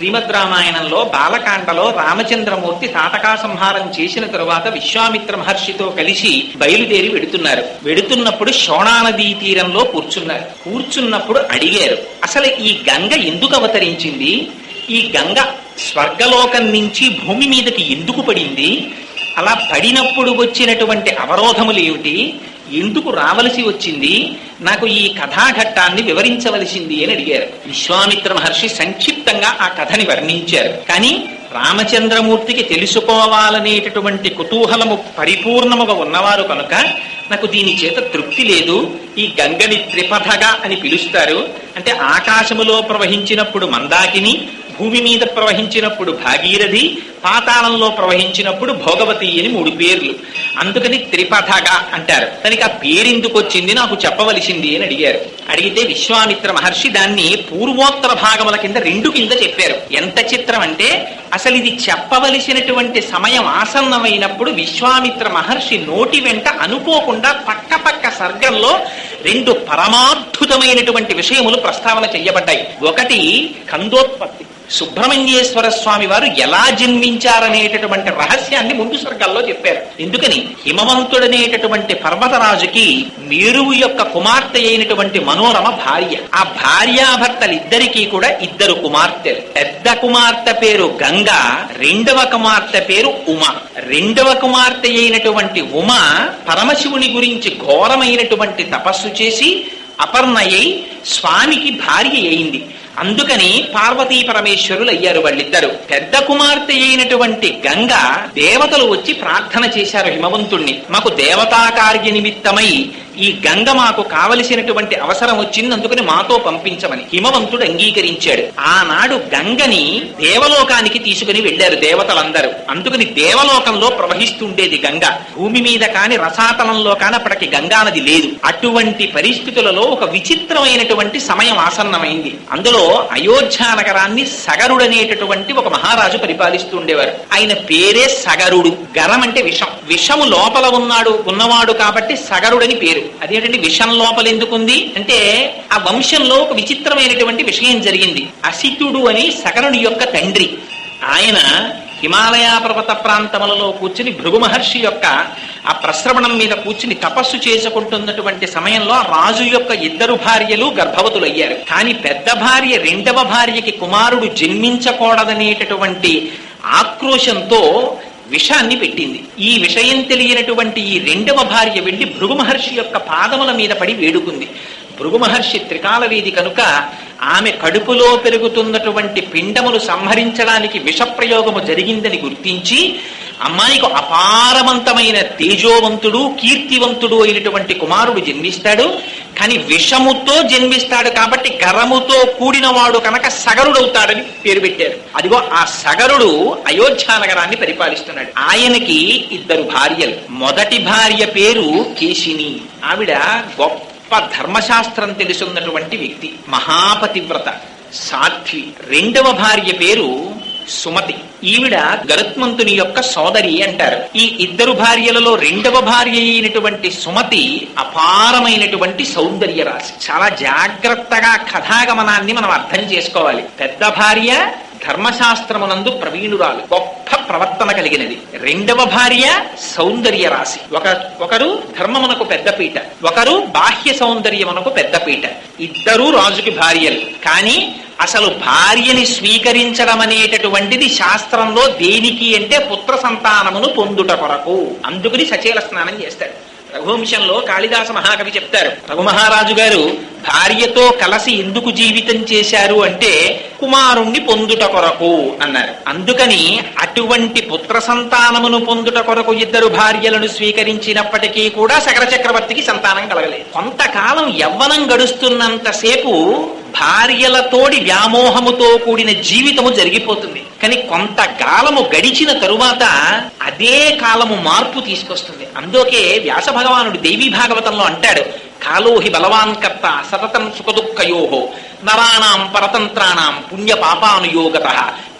శ్రీమద్ రామాయణంలో బాలకాండలో రామచంద్రమూర్తి తాతకా సంహారం చేసిన తరువాత విశ్వామిత్ర మహర్షితో కలిసి బయలుదేరి వెడుతున్నారు. వెడుతున్నప్పుడు శోణానదీ తీరంలో కూర్చున్నారు. కూర్చున్నప్పుడు అడిగారు అసలు ఈ గంగ ఎందుకు అవతరించింది? ఈ గంగ స్వర్గలోకం నుంచి భూమి మీదకి ఎందుకు పడింది? అలా పడినప్పుడు వచ్చినటువంటి అవరోధములు ఏమిటి? ఎందుకు రావలసి వచ్చింది? నాకు ఈ కథాఘట్టాన్ని వివరించవలసింది అని అడిగారు. విశ్వామిత్ర మహర్షి సంక్షిప్తంగా ఆ కథని వర్ణించారు. కానీ రామచంద్రమూర్తికి తెలుసుకోవాలనేటటువంటి కుతూహలము పరిపూర్ణముగా ఉన్నవారు కనుక నాకు దీని చేత తృప్తి లేదు. ఈ గంగని త్రిపథగా అని పిలుస్తారు. అంటే ఆకాశములో ప్రవహించినప్పుడు మందాకిని భూమి మీద ప్రవహించినప్పుడు భాగీరథి పాతాళంలో ప్రవహించినప్పుడు భోగవతి అని మూడు పేర్లు. అందుకని త్రిపథగా అంటారు. తనకి ఆ పేరెందుకు వచ్చింది నాకు చెప్పవలసింది అని అడిగారు. అడిగితే విశ్వామిత్ర మహర్షి దాన్ని పూర్వోత్తర భాగముల కింద రెండు కింద చెప్పారు. ఎంత చిత్రం అంటే అసలు ఇది చెప్పవలసినటువంటి సమయం ఆసన్నమైనప్పుడు విశ్వామిత్ర మహర్షి నోటి వెంట అనుకోకుండా పక్క పక్క సర్గంలో రెండు పరమాద్భుతమైనటువంటి విషయములు ప్రస్తావన చేయబడ్డాయి ఒకటి కందోత్పత్తి. సుబ్రహ్మణ్యేశ్వర స్వామి వారు ఎలా జన్మించారనేటటువంటి రహస్యాన్ని ముందు స్వర్గాల్లో చెప్పారు. ఎందుకని? హిమవంతుడనేటటువంటి పర్వతరాజుకి మేరువు యొక్క కుమార్తె అయినటువంటి మనోరమ భార్య. ఆ భార్యాభర్తలిద్దరికీ కూడా ఇద్దరు కుమార్తెలు. పెద్ద కుమార్తె పేరు గంగ రెండవ కుమార్తె పేరు ఉమ. రెండవ కుమార్తె అయినటువంటి ఉమ పరమశివుని గురించి ఘోరమైనటువంటి తపస్సు చేసి అపర్ణయ్యి స్వామికి భార్య అయింది. అందుకని పార్వతీ పరమేశ్వరులు అయ్యారు వాళ్ళిద్దరు. పెద్ద కుమార్తె అయినటువంటి గంగ దేవతలు వచ్చి ప్రార్థన చేశారు హిమవంతుణ్ణి. మాకు దేవతా కార్య నిమిత్తమై ఈ గంగ మాకు కావలసినటువంటి అవసరం వచ్చింది అందుకని మాతో పంపించమని హిమవంతుడు అంగీకరించాడు. ఆనాడు గంగని దేవలోకానికి తీసుకుని వెళ్ళారు దేవతలందరూ. అందుకని దేవలోకంలో ప్రవహిస్తుండేది గంగ. భూమి మీద కాని రసాతలంలో కాని అప్పటికి గంగానది లేదు. అటువంటి పరిస్థితులలో ఒక విచిత్రమైనటువంటి సమయం ఆసన్నమైంది. అందులో అయోధ్య నగరాన్ని సగరుడనేటటువంటి ఒక మహారాజు పరిపాలిస్తూ ఉండేవారు. ఆయన పేరే సగరుడు. గరం అంటే విషం. విషము లోపల ఉన్నాడు ఉన్నవాడు కాబట్టి సగరుడని పేరు. అదేంటంటే విషం లోపల ఎందుకుంది? అంటే ఆ వంశంలో ఒక విచిత్రమైనటువంటి విషయం జరిగింది. అసితుడు అని సగరుని యొక్క తండ్రి. ఆయన హిమాలయ పర్వత ప్రాంతములలో కూర్చుని భృగు మహర్షి యొక్క ఆ ప్రశ్రవణం మీద కూర్చుని తపస్సు చేసుకుంటున్నటువంటి సమయంలో రాజు యొక్క ఇద్దరు భార్యలు గర్భవతులు అయ్యారు కానీ పెద్ద భార్య రెండవ భార్యకి కుమారుడు జన్మించకూడదనేటటువంటి ఆక్రోశంతో విషాన్ని పెట్టింది. ఈ విషయం తెలియనటువంటి ఈ రెండవ భార్య వెళ్ళి భృగు మహర్షి యొక్క పాదముల మీద పడి వేడుకుంది. భృగు మహర్షి త్రికాలవేది కనుక ఆమె కడుపులో పెరుగుతున్నటువంటి పిండములు సంహరించడానికి విషప్రయోగము జరిగిందని గుర్తించి అమ్మాయికి అపారవంతమైన తేజోవంతుడు కీర్తివంతుడు అయినటువంటి కుమారుడు జన్మిస్తాడు. కానీ విషముతో జన్మిస్తాడు కాబట్టి గరముతో కూడినవాడు కనుక సగరుడవుతాడని పేరు పెట్టారు. అదిగో ఆ సగరుడు అయోధ్య నగరాన్ని పరిపాలిస్తున్నాడు. ఆయనకి ఇద్దరు భార్యలు. మొదటి భార్య పేరు కేశిని. ఆవిడ గొప్ప ధర్మశాస్త్రం తెలుసున్నటువంటి వ్యక్తి. మహాపతివ్రత సాధ్వి. రెండవ భార్య పేరు సుమతి. ఈవిడ గరుత్మంతుని యొక్క సోదరి అంటారు. ఈ ఇద్దరు భార్యలలో రెండవ భార్య అయినటువంటి సుమతి అపారమైనటువంటి సౌందర్య రాశి. చాలా జాగ్రత్తగా కథాగమనాన్ని మనం అర్థం చేసుకోవాలి. పెద్ద భార్య ధర్మశాస్త్రమునందు ప్రవీణురాలు. గొప్ప ప్రవర్తన కలిగినది. రెండవ భార్య సౌందర్య రాశి. ఒక ఒకరు ధర్మమునకు పెద్దపీట ఒకరు బాహ్య సౌందర్యమునకు పెద్దపీట ఇద్దరూ రాజుకి భార్యలు. కానీ అసలు భార్యని స్వీకరించడం అనేటటువంటిది శాస్త్రంలో దేనికి అంటే పుత్ర సంతానమును పొందుట కొరకు. అందుకని సచేల స్నానం చేస్తాడు. రఘువంశంలో కాళిదాస మహాకవి చెప్తారు. రఘు మహారాజు గారు భార్యతో కలసి ఎందుకు జీవితం చేశారు అంటే కుమారుణ్ణి పొందుట కొరకు అన్నారు. అందుకని అటువంటి పుత్ర సంతానమును పొందుట కొరకు ఇద్దరు భార్యలను స్వీకరించినప్పటికీ కూడా సగర చక్రవర్తికి సంతానం కలగలేదు. కొంతకాలం యవ్వనం గడుస్తున్నంతసేపు భార్యలతోడి వ్యామోహముతో కూడిన జీవితము జరిగిపోతుంది. కానీ కొంతకాలము గడిచిన తరువాత అదే కాలము మార్పు తీసుకొస్తుంది. అందుకే వ్యాస భగవానుడు దేవీ భాగవతంలో అంటాడు కాలోహి బలవాన్ కర్త సతతం సుఖదుఃఖయోహో నరాణం పరతంత్రాణం పుణ్య పాపానుయోగత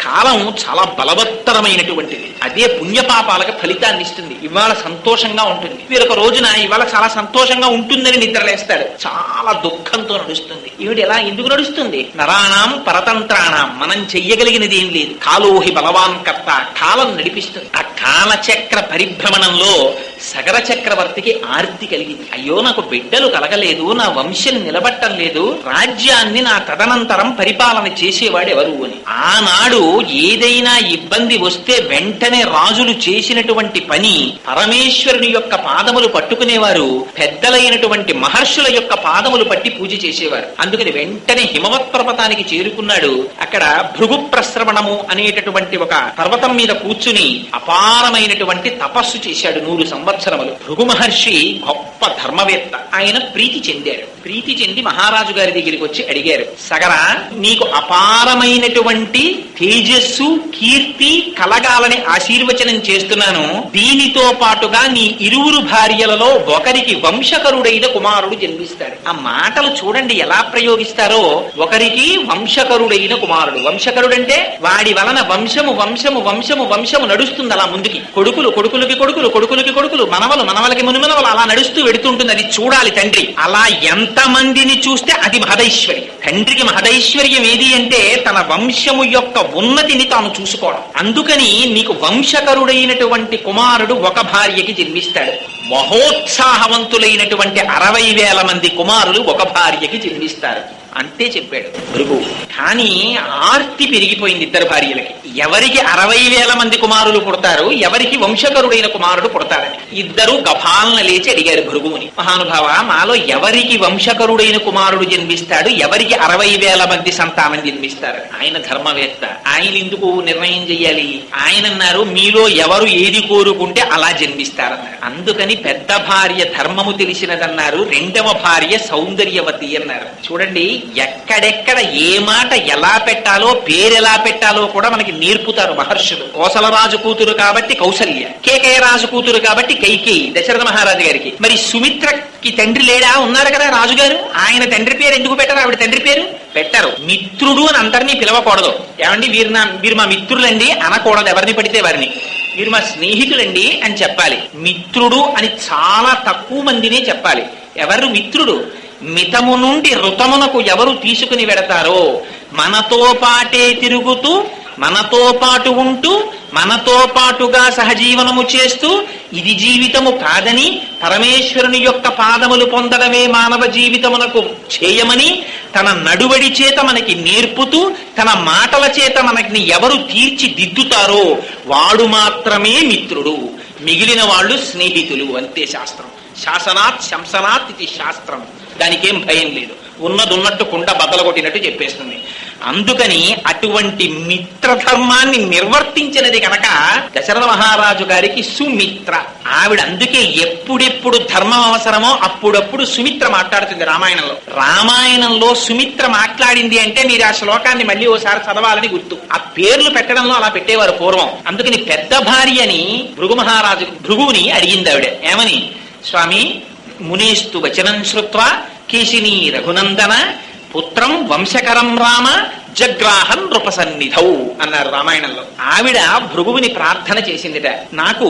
కాలం చాలా బలవత్తరమైనటువంటిది. అదే పుణ్యపాపాలకు ఫలితాన్ని ఇస్తుంది. ఇవాళ సంతోషంగా ఉంటుంది. వీరొక రోజున ఇవాళ చాలా సంతోషంగా ఉంటుందని నిద్రలేస్తాడు. చాలా దుఃఖంతో నడుస్తుంది. ఈవిడ ఎలా ఎందుకు నడుస్తుంది? నరాణం పరతంత్రాణం. మనం చెయ్యగలిగినది ఏం లేదు. కాలోహి బలవాన్ కర్త కాలం నడిపిస్తుంది. ఆ కాలచక్ర పరిభ్రమణంలో సగర చక్రవర్తికి ఆర్తి కలిగింది. అయ్యో నాకు బిడ్డలు కలగలేదు నా వంశం నిలబట్టం లేదు రాజ్యాన్ని నా తదనంతరం పరిపాలన చేసేవాడు ఎవరు అని. ఆనాడు ఏదైనా ఇబ్బంది వస్తే వెంటనే రాజులు చేసినటువంటి పని పరమేశ్వరుని యొక్క పాదములు పట్టుకునేవారు పెద్దలైనటువంటి మహర్షుల యొక్క పాదములు పట్టి పూజ చేసేవారు. అందుకని వెంటనే హిమవత్ పర్వతానికి చేరుకున్నాడు. అక్కడ భృగు ప్రశ్రవణము అనేటటువంటి ఒక పర్వతం మీద కూర్చుని అపారమైనటువంటి తపస్సు చేశాడు నూరు సంవత్సరములు. భృగు మహర్షి గొప్ప ధర్మవేత్త. ఆయన ప్రీతి చెందారు. ప్రీతి చెంది మహారాజు గారి దగ్గరికి వచ్చి అడిగారు సగరా నీకు అపారమైనటువంటి తేజస్సు కీర్తి కలగాలని ఆశీర్వచనం చేస్తున్నాను. దీనితో పాటుగా నీ ఇరువురు భార్యలలో ఒకరికి వంశకరుడైన కుమారుడు జన్మిస్తాడు. ఆ మాటలు చూడండి ఎలా ప్రయోగిస్తారో. ఒకరికి వంశకరుడైన కుమారుడు. వంశకరుడంటే వాడి వలన వంశము వంశము వంశము వంశము నడుస్తుంది అలా ముందుకి. కొడుకులు కొడుకులకి కొడుకులు కొడుకులకి కొడుకులు మనవలు మనవలకి మునిమనవలు అలా నడుస్తూ పెడుతుంటుంది అది చూడాలి తండ్రి. అలా ఎంత మందిని చూస్తే అది మహదైశ్వర్యం. తండ్రికి మహదైశ్వర్యం ఏది అంటే తన వంశము యొక్క ఉన్నతిని తాను చూసుకోవడం. అందుకని నీకు వంశకరుడైనటువంటి కుమారుడు ఒక భార్యకి జన్మిస్తాడు. మహోత్సాహవంతులైనటువంటి అరవై వేల మంది కుమారులు ఒక భార్యకి జన్మిస్తారు. అంతే చెప్పాడు. భృగు కానీ ఆర్తి పెరిగిపోయింది ఇద్దరు భార్యలకి. ఎవరికి అరవై వేల మంది కుమారులు పుడతారు ఎవరికి వంశకరుడైన కుమారుడు పుడతారని. ఇద్దరు గభాలన లేచి అడిగారు భృగువుని మహానుభావ మాలో ఎవరికి వంశకరుడైన కుమారుడు జన్మిస్తాడు ఎవరికి అరవై వేల మంది సంతానం జన్మిస్తారు? ఆయన ధర్మవేత్త. ఆయన ఎందుకు నిర్ణయం చెయ్యాలి? ఆయన అన్నారు మీలో ఎవరు ఏది కోరుకుంటే అలా జన్మిస్తారన్నారు. అందుకని పెద్ద భార్య ధర్మము తెలిసినదన్నారు రెండవ భార్య సౌందర్యవతి అన్నారు. చూడండి ఎక్కడెక్కడ ఏ మాట ఎలా పెట్టాలో పేరు ఎలా పెట్టాలో కూడా మనకి నేర్పుతారు మహర్షులు. కోసలరాజు కూతురు కాబట్టి కౌసల్య కేకయ రాజు కూతురు కాబట్టి కైకేయి దశరథ మహారాజు గారికి. మరి సుమిత్రకి తండ్రి లేడా? ఉన్నారు కదా రాజుగారు? ఆయన తండ్రి పేరు ఎందుకు పెట్టారు? ఆవిడ తండ్రి పేరు? పెట్టరు. మిత్రుడు అని అందరినీ పిలవకూడదు. ఏమండి వీరు నా వీరు మా మిత్రులండి అనకూడదు. ఎవరిని పడితే వారిని. వీరు మా స్నేహితులండి అని చెప్పాలి. మిత్రుడు అని చాలా తక్కువ మందినే చెప్పాలి. ఎవరు మిత్రుడు? మితము నుండి ఋతమునకు ఎవరు తీసుకుని వెడతారో? మనతో పాటే తిరుగుతూ మనతో పాటు ఉంటూ మనతో పాటుగా సహజీవనము చేస్తూ ఇది జీవితము కాదని పరమేశ్వరుని యొక్క పాదములు పొందడమే మానవ జీవితమునకు చేయమని తన నడువడి చేత మనకి నేర్పుతూ తన మాటల చేత మనకి ఎవరు తీర్చిదిద్దుతారో వాడు మాత్రమే మిత్రుడు. మిగిలిన వాళ్ళు స్నేహితులు అంతే శాస్త్రం. శాసనాత్ శంసనాత్ ఇది శాస్త్రం. దానికేం భయం లేదు. ఉన్నది ఉన్నట్టు కుండ బద్దలు కొట్టినట్టు చెప్పేస్తుంది. అందుకని అటువంటి మిత్రధర్మాన్ని నిర్వర్తించినది కనుక దశరథ మహారాజు గారికి సుమిత్ర. ఆవిడ అందుకే ఎప్పుడెప్పుడు ధర్మం అవసరమో అప్పుడప్పుడు సుమిత్ర మాట్లాడుతుంది రామాయణంలో. రామాయణంలో సుమిత్ర మాట్లాడింది అంటే మీరు ఆ శ్లోకాన్ని మళ్ళీ ఓసారి చదవాలని గుర్తు. ఆ పేర్లు పెట్టడంలో అలా పెట్టేవారు పూర్వం. అందుకని పెద్ద భార్యని భృగు మహారాజు భృగువుని అడిగింది ఆవిడ. ఏమని? స్వామి మునేస్తు వచనం శ్రుత్వా కీశిని రఘునందన పుత్రం వంశకరం రామ జగ్రాహం నృపసన్నిధౌ అన్నారు రామాయణంలో. ఆవిడ భృగువుని ప్రార్థన చేసిందిట. నాకు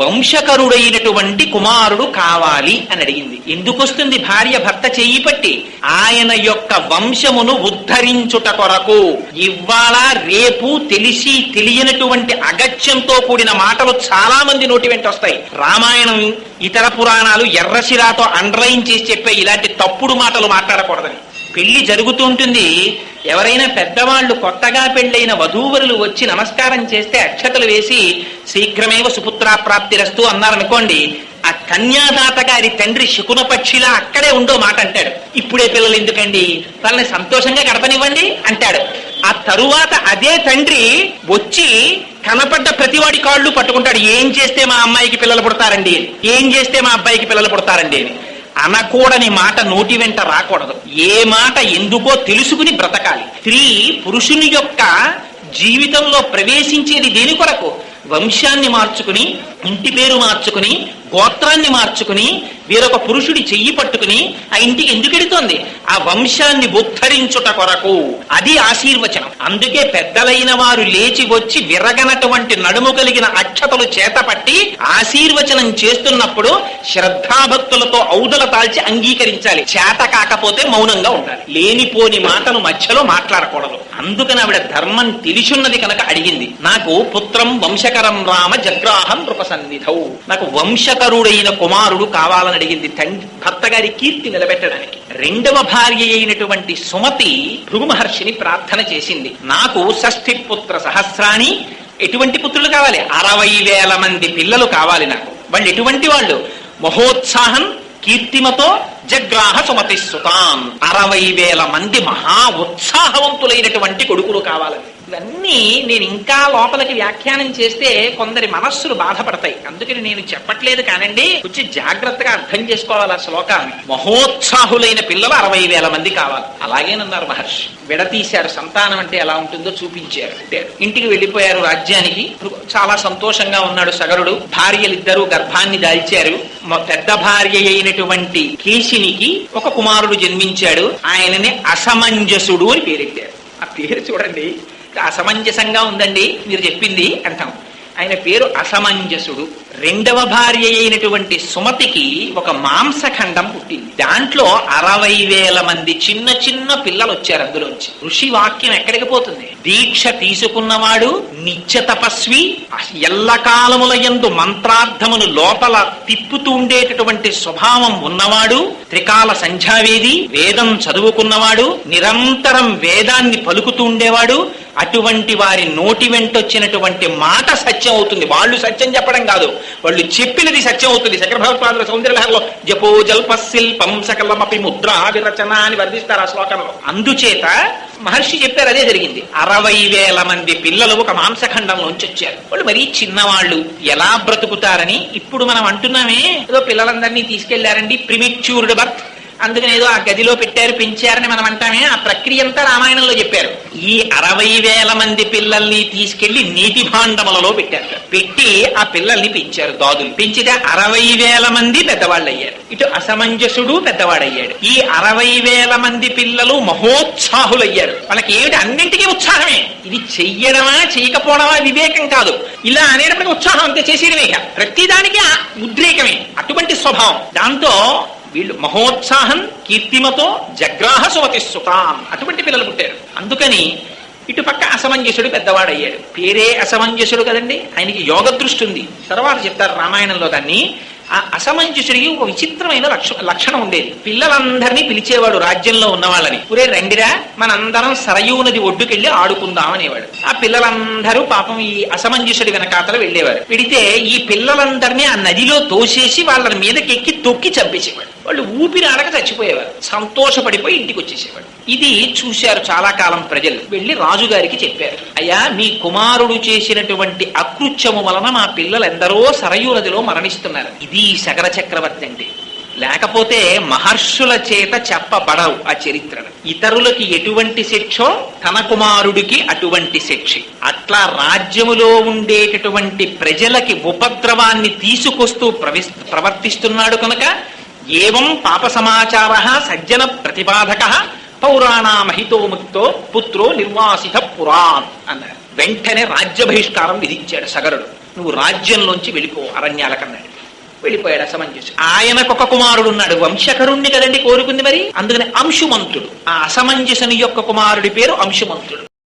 వంశకరుడైనటువంటి కుమారుడు కావాలి అని అడిగింది. ఎందుకు వస్తుంది భార్య భర్త చేయి పట్టి? ఆయన యొక్క వంశమును ఉద్ధరించుట కొరకు. ఇవాళ రేపు తెలిసి తెలియనటువంటి అగత్యంతో కూడిన మాటలు చాలా మంది నోటి వెంట వస్తాయి. రామాయణం ఇతర పురాణాలు ఎర్రశిరాతో అండర్లైన్ చేసి చెప్పే ఇలాంటి తప్పుడు మాటలు మాట్లాడకూడదని. పెళ్ళి జరుగుతుంటుంది. ఎవరైనా పెద్దవాళ్ళు కొత్తగా పెళ్ళైన వధూవరులు వచ్చి నమస్కారం చేస్తే అక్షతలు వేసి శీఘ్రమేవ సుపుత్రాప్రాప్తిరస్తు అన్నారనుకోండి. ఆ కన్యాదాత గారి తండ్రి శకున పక్షిలా అక్కడే ఉండో మాట అంటాడు. ఇప్పుడే పిల్లలు ఎందుకండి? వాళ్ళని సంతోషంగా గడపనివ్వండి అంటాడు. ఆ తరువాత అదే తండ్రి వచ్చి కనపడ్డ ప్రతివాడి కాళ్ళు పట్టుకుంటాడు. ఏం చేస్తే మా అమ్మాయికి పిల్లలు పుడతారండి? ఏం చేస్తే మా అబ్బాయికి పిల్లలు పుడతారండి అని. అనకూడని మాట నోటి వెంట రాకూడదు. ఏ మాట ఎందుకో తెలుసుకుని బ్రతకాలి. స్త్రీ పురుషుని యొక్క జీవితంలో ప్రవేశించేది దేని కొరకు? వంశాన్ని మార్చుకుని ఇంటి పేరు మార్చుకుని గోత్రాన్ని మార్చుకుని వేరొక పురుషుడి చెయ్యి పట్టుకుని ఆ ఇంటికి ఎందుకు ఎడుతోంది? ఆ వంశాన్ని ఉద్ధరించుట కొరకు. అది ఆశీర్వచనం. అందుకే పెద్దలైన వారు లేచి వచ్చి విరగనటువంటి నడుము కలిగిన అక్షతలు చేతపట్టి ఆశీర్వచనం చేస్తున్నప్పుడు శ్రద్ధాభక్తులతో ఔదల తాల్చి అంగీకరించాలి. చేత కాకపోతే మౌనంగా ఉండాలి. లేనిపోని మాటలు మధ్యలో మాట్లాడకూడదు. అందుకని ఆవిడ ధర్మం తెలిసున్నది కనుక అడిగింది. నాకు పుత్రం వంశకరం రామ జగ్రాహం నృపసన్నిధౌ. నాకు వంశకరుడైన కుమారుడు కావాలని అడిగింది. తండ్రి భర్త గారి కీర్తి నిలబెట్టడానికి. రెండవ భార్య అయినటువంటి సుమతి భృగు మహర్షిని ప్రార్థన చేసింది. నాకు షష్ఠి పుత్ర సహస్రాణి ఎటువంటి పుత్రులు కావాలి? అరవై వేల మంది పిల్లలు కావాలి నాకు. వాళ్ళు ఎటువంటి వాళ్ళు? మహోత్సాహం కీర్తిమతో జగ్రాహ సుమతి సుతాం అరవై వేల మంది మహా ఉత్సాహవంతులైనటువంటి కొడుకులు కావాలని ఇవన్నీ నేను ఇంకా లోపలికి వ్యాఖ్యానం చేస్తే కొందరి మనస్సులు బాధపడతాయి. అందుకని నేను చెప్పట్లేదు కానండి. కొంచెం జాగ్రత్తగా అర్థం చేసుకోవాలి ఆ శ్లోకాన్ని. మహోత్సాహులైన పిల్లలు అరవై వేల మంది కావాలి. అలాగేనన్నారు మహర్షి. విడతీశారు సంతానం అంటే ఎలా ఉంటుందో చూపించారు. అంటే ఇంటికి వెళ్ళిపోయారు రాజ్యానికి. చాలా సంతోషంగా ఉన్నాడు సగరుడు. భార్యలిద్దరూ గర్భాన్ని దాల్చారు. మా పెద్ద భార్య అయినటువంటి కేశినికి ఒక కుమారుడు జన్మించాడు. ఆయనని అసమంజసుడు అని పేరెట్టారు. ఆ పేరు చూడండి. అసమంజసంగా ఉందండి మీరు చెప్పింది అంటాం ఆయన పేరు అసమంజసుడు. రెండవ భార్య అయినటువంటి సుమతికి ఒక మాంసఖండం పుట్టింది. దాంట్లో అరవై వేల మంది చిన్న చిన్న పిల్లలు వచ్చారు అందులోంచి. ఋషి వాక్యం ఎక్కడికి పోతుంది? దీక్ష తీసుకున్నవాడు నిత్య తపస్వి ఎల్లకాలముల యందు మంత్రార్థమును లోపల తిప్పుతూ ఉండేటటువంటి స్వభావం ఉన్నవాడు త్రికాల సంధ్యావేది వేదం చదువుకున్నవాడు నిరంతరం వేదాన్ని పలుకుతూ ఉండేవాడు అటువంటి వారి నోటి వెంటొచ్చినటువంటి మాట సత్యం అవుతుంది. వాళ్ళు సత్యం చెప్పడం కాదు. వాళ్ళు చెప్పినది సత్యం అవుతుంది. శంకర భగవత్పాదుల సౌందర్యలహరిలో జపో జల్ప శిల్పం సకలమపి ముద్రా విరచన అని వర్ణిస్తారు ఆ శ్లోకంలో. అందుచేత మహర్షి చెప్పారు అదే జరిగింది. అరవై వేల మంది పిల్లలు ఒక మాంసఖండంలోంచి వచ్చారు. వాళ్ళు మరీ చిన్నవాళ్ళు. ఎలా బ్రతుకుతారని ఇప్పుడు మనం అంటున్నామే. ఏదో పిల్లలందరినీ తీసుకెళ్ళారండి. ప్రిమిచ్యూర్డ్ బర్త్. అందుకని ఏదో ఆ గదిలో పెట్టారు పెంచారని మనం అంటామే ఆ ప్రక్రియ అంతా రామాయణంలో చెప్పారు. ఈ అరవై వేల మంది పిల్లల్ని తీసుకెళ్ళి నీటి భాండములలో పెట్టారు. పెట్టి ఆ పిల్లల్ని పెంచారు దాదులు. పెంచితే అరవై వేల మంది పెద్దవాళ్ళు అయ్యారు ఇటు అసమంజసుడు పెద్దవాడయ్యాడు. ఈ అరవై వేల మంది పిల్లలు మహోత్సాహులయ్యారు. వాళ్ళకి ఏమిటి అన్నింటికీ ఉత్సాహమే. ఇది చెయ్యడమా చేయకపోవడమా వివేకం కాదు. ఇలా అనేటప్పటికీ ఉత్సాహం అంతే చేసేయడమే ప్రతిదానికి ఆ ఉద్రేకమే. అటువంటి స్వభావం. దాంతో వీళ్ళు మహోత్సాహం కీర్తిమతో జగ్రాహ సుమతి సుతాం. అటువంటి పిల్లలు పుట్టారు. అందుకని ఇటుపక్క అసమంజసుడు పెద్దవాడయ్యాడు. పేరే అసమంజసుడు కదండి? ఆయనకి యోగ దృష్టి ఉంది. తర్వాత చెప్తారు రామాయణంలో దాన్ని. ఆ అసమంజసుడికి ఒక విచిత్రమైన లక్ష లక్షణం ఉండేది. పిల్లలందరినీ పిలిచేవాడు రాజ్యంలో ఉన్న వాళ్ళని పురే రండిరా మనందరం సరయూ నది ఒడ్డుకెళ్ళి ఆడుకుందాం అనేవాడు. ఆ పిల్లలందరూ పాపం ఈ అసమంజసుడి వెనకాతల వెళ్ళేవారు. వెడితే ఈ పిల్లలందరినీ ఆ నదిలో తోసేసి వాళ్ళ మీదకెక్కి తొక్కి చంపేసేవాడు. వాళ్ళు ఊపిరి ఆడక చచ్చిపోయేవారు. సంతోషపడిపోయి ఇంటికి వచ్చేసేవాడు ఇది చూశారు చాలా కాలం ప్రజలు. వెళ్ళి రాజుగారికి చెప్పారు. అయ్యా మీ కుమారుడు చేసినటువంటి అకృత్యము వలన మా పిల్లలు ఎందరో సరయూ నదిలో మరణిస్తున్నారు. ఇది శకర చక్రవర్తి అంటే. లేకపోతే మహర్షుల చేత చెప్పబడవు ఆ చరిత్ర ఇతరులకి ఎటువంటి శిక్షో తన కుమారుడికి అటువంటి శిక్ష. అట్లా రాజ్యములో ఉండేటటువంటి ప్రజలకి ఉపద్రవాన్ని తీసుకొస్తూ ప్రవిస్ ప్రవర్తిస్తున్నాడు కనుక ఏవం పాప సమాచార సజ్జన ప్రతిపాదక పౌరాణామహితో ముక్తో పుత్రో నిర్వాసిత పురాన్ అన్నాడు వెంటనే రాజ్య బహిష్కారం విధించాడు సగరుడు. నువ్వు రాజ్యంలోంచి వెళ్ళిపో అరణ్యాల కన్నాడు వెళ్ళిపోయాడు ఆయనకు ఒక కుమారుడు ఉన్నాడు వంశకరుణ్ణి కదండి కోరుకుంది మరి? అందుకని అంశుమంతుడు. ఆ అసమంజసుని యొక్క కుమారుడి పేరు అంశుమంతుడు.